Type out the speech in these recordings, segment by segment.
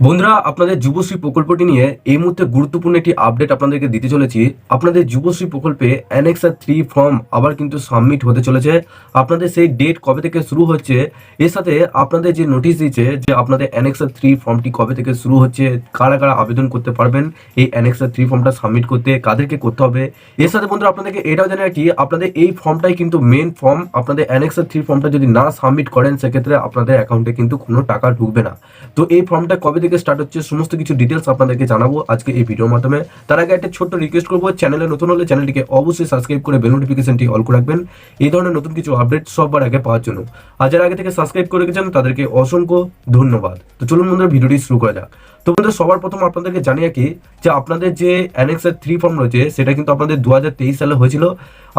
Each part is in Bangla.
বন্ধুরা, আপনাদের যুবশ্রী প্রকল্পটি নিয়ে এই মুহূর্তে গুরুত্বপূর্ণ একটি আপডেট আপনাদেরকে দিতে চলেছি। আপনাদের যুবশ্রী প্রকল্পে অ্যানেক্সার থ্রি ফর্ম আবার কিন্তু সাবমিট হতে চলেছে। আপনাদের সেই ডেট কবে থেকে শুরু হচ্ছে, এর সাথে আপনাদের যে নোটিশ দিয়েছে যে আপনাদের অ্যানেক্সার থ্রি ফর্মটি কবে থেকে শুরু হচ্ছে, কারা কারা আবেদন করতে পারবেন, এই অ্যানেক্সার থ্রি ফর্মটা সাবমিট করতে কাদেরকে করতে হবে। এর সাথে বন্ধুরা, আপনাদেরকে এটাও জানে কি আপনাদের এই ফর্মটাই কিন্তু মেন ফর্ম আপনাদের অ্যানেক্সার থ্রি ফর্মটা যদি না সাবমিট করেন, সেক্ষেত্রে আপনাদের অ্যাকাউন্টে কিন্তু কোনো টাকা ঢুকবে না। তো এই ফর্মটা কবে থেকে স্টার্ট হচ্ছে, সমস্ত কিছু ডিটেলস আপনাদেরকে জানাব আজকে এই ভিডিওর মাধ্যমে। তার আগে একটা ছোট্ট রিকোয়েস্ট করব চ্যানেলে নতুন হলে চ্যানেলটিকে অবশ্যই সাবস্ক্রাইব করে বেল নোটিফিকেশনটি অল করে রাখবেন। এই ধরনের নতুন কিছু আপডেট সবার আগে পাওয়ার জন্য। আর যারা আগে থেকে সাবস্ক্রাইব করে গেছেন তাদেরকে অসংখ্য ধন্যবাদ। তো চলুন বন্ধুরা ভিডিওটি শুরু করা যাক। তো বন্ধুরা সবার প্রথম আপনাদেরকে জানিয়ে কি যে আপনাদের যে অ্যানেক্সের থ্রি ফর্ম রয়েছে, সেটা কিন্তু আপনাদের দু হাজার তেইশ সালে হয়েছিল,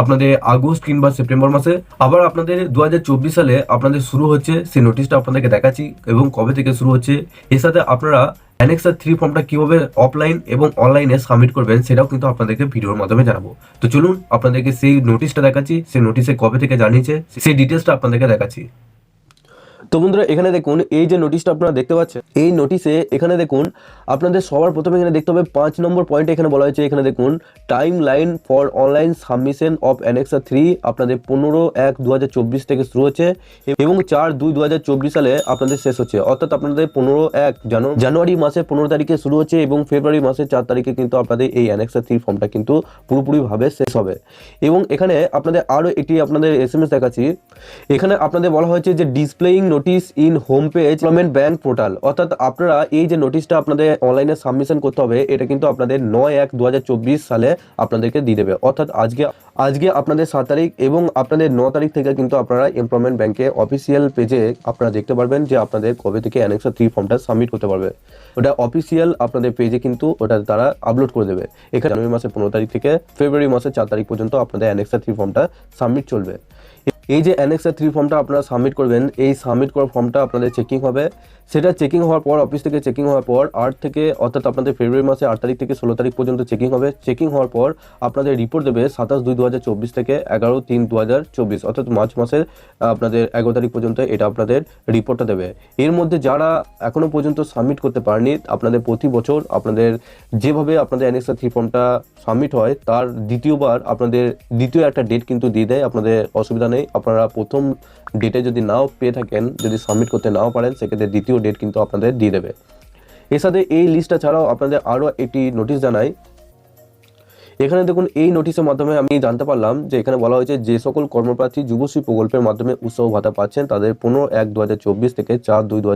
আপনাদের আগস্ট কিংবা সেপ্টেম্বর মাসে। আবার আপনাদের দু হাজার চব্বিশ সালে আপনাদের শুরু হচ্ছে, সেই নোটিশটা আপনাদেরকে দেখাচ্ছি এবং কবে থেকে শুরু হচ্ছে। এর সাথে আপনারা অ্যানেক্সার থ্রি ফর্মটা কীভাবে অফলাইন এবং অনলাইনে সাবমিট করবেন, সেটাও কিন্তু আপনাদেরকে ভিডিওর মাধ্যমে জানাব। তো চলুন, আপনাদেরকে সেই নোটিশটা দেখাচ্ছি, সেই নোটিশে কবে থেকে জানিয়েছে, সেই ডিটেলসটা আপনাদেরকে দেখাচ্ছি। তো বন্ধুরা, এখানে দেখুন, এই যে নোটিশটা আপনারা দেখতে পাচ্ছেন, এই নোটিশে এখানে দেখুন, আপনাদের সবার প্রথমে এখানে দেখতে হবে পাঁচ নম্বর পয়েন্ট এখানে বলা হয়েছে, এখানে দেখুন time line for online submission of annexure three আপনাদের পনেরো এক দু থেকে শুরু হচ্ছে এবং চার দুই দু সালে আপনাদের শেষ হচ্ছে। অর্থাৎ আপনাদের পনেরো এক জানু- জানুয়ারি মাসে পনেরো তারিখে শুরু হচ্ছে এবং ফেব্রুয়ারি মাসের চার তারিখে কিন্তু আপনাদের এই অ্যানেক্সা থ্রি ফর্মটা কিন্তু পুরোপুরিভাবে শেষ হবে। এবং এখানে আপনাদের আরও একটি আপনাদের এস এম এস দেখাচ্ছি। এখানে আপনাদের বলা হয়েছে যে displaying notice in home page government bank portal অর্থাৎ আপনারা এই যে নোটিশটা আপনাদের অনলাইনে সাবমিশন করতে হবে, এটা কিন্তু আপনাদের নয় এক দু সালে আপনাদেরকে দিয়ে দেবে। অর্থাৎ আজকে আজকে আপনাদের সাত তারিখ এবং আপনাদের ন তারিখ থেকে কিন্তু আপনারা এমপ্লয়মেন্ট ব্যাংকে অফিসিয়াল পেজে আপনারা দেখতে পারবেন যে আপনাদের কবে থেকে অ্যানেক্সা থ্রি ফর্মটা সাবমিট করতে পারবে। ওটা অফিসিয়াল আপনাদের পেজে কিন্তু ওটা তারা আপলোড করে দেবে। এখানে জানুয়ারি মাসের পনেরো তারিখ থেকে ফেব্রুয়ারি মাসের চার তারিখ পর্যন্ত আপনাদের অ্যানেক্সা থ্রি ফর্মটা সাবমিট চলবে। এই যে অ্যানেক্সা থ্রি ফর্মটা আপনারা সাবমিট করবেন, এই সাবমিট করার ফর্মটা আপনাদের চেকিং হবে। সেটা চেকিং হওয়ার পর অফিস থেকে চেকিং হওয়ার পর, আট থেকে অর্থাৎ আপনাদের ফেব্রুয়ারি মাসে আট তারিখ থেকে ষোলো তারিখ পর্যন্ত চেকিং হবে। চেকিং হওয়ার পর আপনাদের রিপোর্ট দেবে সাতাশ দুই দু থেকে এগারো তিন দু হাজার চব্বিশ, অর্থাৎ মার্চ মাসের আপনাদের এগারো তারিখ পর্যন্ত এটা আপনাদের রিপোর্টটা দেবে। এর মধ্যে যারা এখনও পর্যন্ত সাবমিট করতে পারেনি, আপনাদের প্রতি বছর আপনাদের যেভাবে আপনাদের অ্যানেক্সা থ্রি ফর্মটা সাবমিট হয়, তার দ্বিতীয়বার আপনাদের দ্বিতীয় একটা ডেট কিন্তু দিয়ে দেয়, আপনাদের অসুবিধা নেই। আপনারা প্রথম ডেটে যদি নাও পেয়ে থাকেন, যদি সাবমিট করতে নাও পারেন, সেক্ষেত্রে দ্বিতীয় ডেট কিন্তু আপনাদের দিয়ে দেবে। এর সাথে এই লিস্টটা ছাড়াও আপনাদের আরও একটি নোটিশ জানাই এখানে দেখুন, এই নোটিশের মাধ্যমে আমি জানতে পারলাম যে এখানে বলা হয়েছে যে সকল কর্মপ্রার্থী যুবশ্রী প্রকল্পের মাধ্যমে উৎসব ভাতা পাচ্ছেন তাদের পনেরো এক দু থেকে চার দুই দু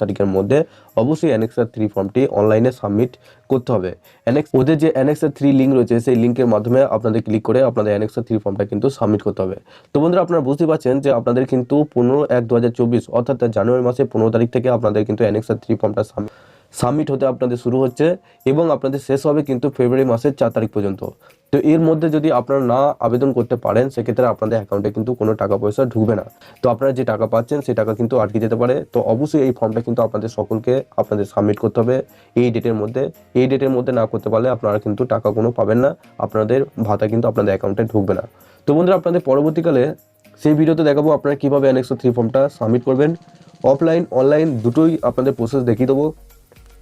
তারিখের মধ্যে অবশ্যই অ্যানেক্সার থ্রি ফর্মটি অনলাইনে সাবমিট করতে হবে। অ্যানেক্স ওদের যে অ্যানেক্সার থ্রি লিঙ্ক রয়েছে, সেই লিঙ্কের মাধ্যমে আপনাদের ক্লিক করে আপনাদের অ্যানেক্সার থ্রি ফর্মটা কিন্তু সাবমিট করতে হবে। তো বন্ধুরা, আপনারা বুঝতে পারছেন যে আপনাদের কিন্তু পনেরো এক দু অর্থাৎ জানুয়ারি মাসে পনেরো তারিখ থেকে আপনাদের কিন্তু অ্যানেক্সার থ্রি ফর্মটা সাবমিট সাবমিট হতে আপনাদের শুরু হচ্ছে এবং আপনাদের শেষ হবে কিন্তু ফেব্রুয়ারি মাসের চার তারিখ পর্যন্ত। তো এর মধ্যে যদি আপনারা না আবেদন করতে পারেন, সেক্ষেত্রে আপনাদের অ্যাকাউন্টে কিন্তু কোনো টাকা পয়সা ঢুকবে না। তো আপনারা যে টাকা পাচ্ছেন, সেই টাকা কিন্তু আটকে যেতে পারে। তো অবশ্যই এই ফর্মটা কিন্তু আপনাদের সকলকে আপনাদের সাবমিট করতে হবে। এই ডেটের মধ্যে, এই ডেটের মধ্যে না করতে পারলে আপনারা কিন্তু টাকা কোনো পাবেন না। আপনাদের ভাতা কিন্তু আপনাদের অ্যাকাউন্টে ঢুকবে না। তো বন্ধুরা, আপনাদের পরবর্তীকালে সেই ভিডিওতে দেখাবো আপনারা কীভাবে অ্যানেক্সো থ্রি ফর্মটা সাবমিট করবেন। অফলাইন অনলাইন দুটোই আপনাদের প্রসেস দেখিয়ে দেবো।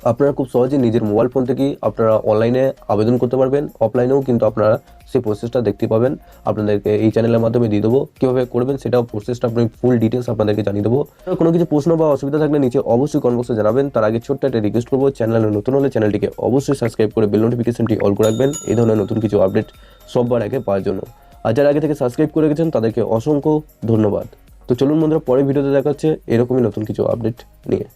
আপনারা খুব সহজে নিজের মোবাইল ফোন থেকেই আপনারা অনলাইনে আবেদন করতে পারবেন অফলাইনেও কিন্তু আপনারা সেই প্রসেসটা দেখতে পাবেন। আপনাদেরকে এই চ্যানেলের মাধ্যমে দিয়ে দেবো। কীভাবে করবেন সেটাও প্রসেসটা আপনি ফুল ডিটেলস আপনাদেরকে জানিয়ে দেবো। কোনো কিছু প্রশ্ন বা অসুবিধা থাকলে নিচে অবশ্যই কমেন্ট বক্সে জানাবেন। তার আগে ছোট্ট একটা রিকোয়েস্ট করব চ্যানেলে নতুন হলে চ্যানেলটিকে অবশ্যই সাবস্ক্রাইব করে বেল নোটিফিকেশনটি অল করে রাখবেন। এই ধরনের নতুন কিছু আপডেট সববার আগে পাওয়ার জন্য। আর যারা আগে থেকে সাবস্ক্রাইব করে গেছেন তাদেরকে অসংখ্য ধন্যবাদ। তো চলুন বন্ধুরা, পরের ভিডিওতে দেখা হচ্ছে এরকমই নতুন কিছু আপডেট নিয়ে।